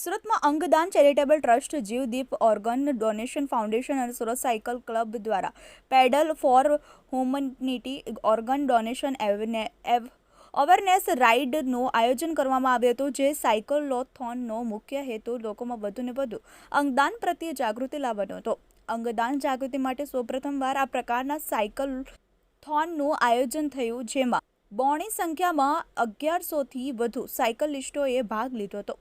સુરતમાં અંગદાન charitable trust Jivdeep organ donation foundation અને સુરત સાયકલ ક્લબ દ્વારા pedal for humanity organ donation એવ, અવેરનેસ રાઇડનું આયોજન કરવામાં આવ્યું હતું, જે સાયકલોથોનનો મુખ્ય હેતુ લોકોમાં વધુને વધુ અંગદાન પ્રત્યે જાગૃતિ લાવવાનો હતો. અંગદાન જાગૃતિ માટે સૌપ્રથમવાર આ પ્રકારના સાયકલ થોનનું આયોજન થયું, જેમાં બોણી સંખ્યામાં અગિયારસોથી વધુ સાયકલિસ્ટોએ ભાગ લીધો હતો.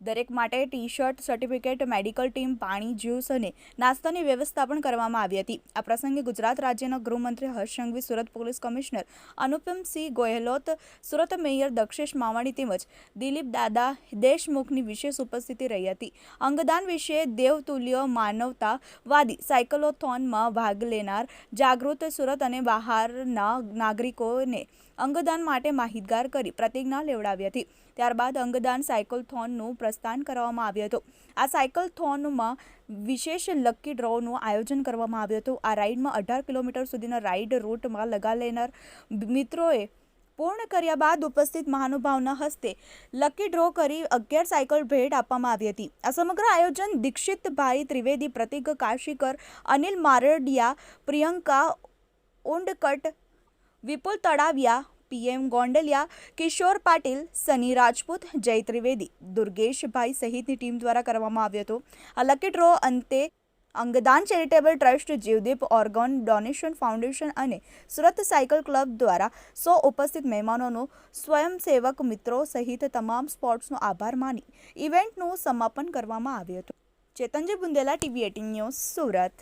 દરેક માટે T shirt certificate, medical team, પાણી, જ્યુસ અને નાસ્તાની વ્યવસ્થા પણ કરવામાં આવી હતી. આ પ્રસંગે ગુજરાત રાજ્યના ગૃહમંત્રી Harsh Sanghavi, Surat police commissioner Anupamsinh Gehlot Surat mayor Dakshesh Mawani તેમજ દિલીપ દાદા દેશમુખની વિશેષ ઉપસ્થિતિ રહી હતી. અંગદાન વિશે દેવતુલ્ય, માનવતાવાદી સાયકલોથોનમાં ભાગ લેનાર જાગૃત સુરત અને બહારના નાગરિકોને અંગદાન માટે માહિતગાર કરી પ્રતિજ્ઞા લેવડાવી હતી. ત્યારબાદ અંગદાન સાયકલથોનનું પ્રસ્થાન કરવામાં આવ્યું હતું. આ સાયકલ થોનમાં વિશેષ લકી ડ્રોનું આયોજન કરવામાં આવ્યું હતું. આ રાઇડમાં અઢાર કિલોમીટર સુધીના રાઇડ રૂટમાં લગા લેનાર મિત્રોએ પૂર્ણ કર્યા બાદ ઉપસ્થિત મહાનુભાવના હસ્તે લકી ડ્રો કરી અગિયાર સાયકલ ભેટ આપવામાં આવી હતી. આ સમગ્ર આયોજન દીક્ષિતભાઈ ત્રિવેદી, પ્રતિક કાશીકર, અનિલ મારડિયા, પ્રિયંકા ઉંડકટ, વિપુલ તળાવિયા પીએમ ગોંડલિયા, કિશોર પાટીલ, સની રાજપૂત, જય ત્રિવેદી દુર્ગેશભાઈ સહિતની ટીમ દ્વારા કરવામાં આવ્યો હતો. આ લકી ડ્રો અંતે અંગદાન charitable trust Jivdeep organ donation foundation અને સુરત સાયકલ ક્લબ દ્વારા સો ઉપસ્થિત મહેમાનોનો સ્વયંસેવક મિત્રો સહિત તમામ સ્પોર્ટ્સનો આભાર માની ઇવેન્ટનું સમાપન કરવામાં આવ્યું હતું. Chetanji Bundela TV eighteen news, Surat.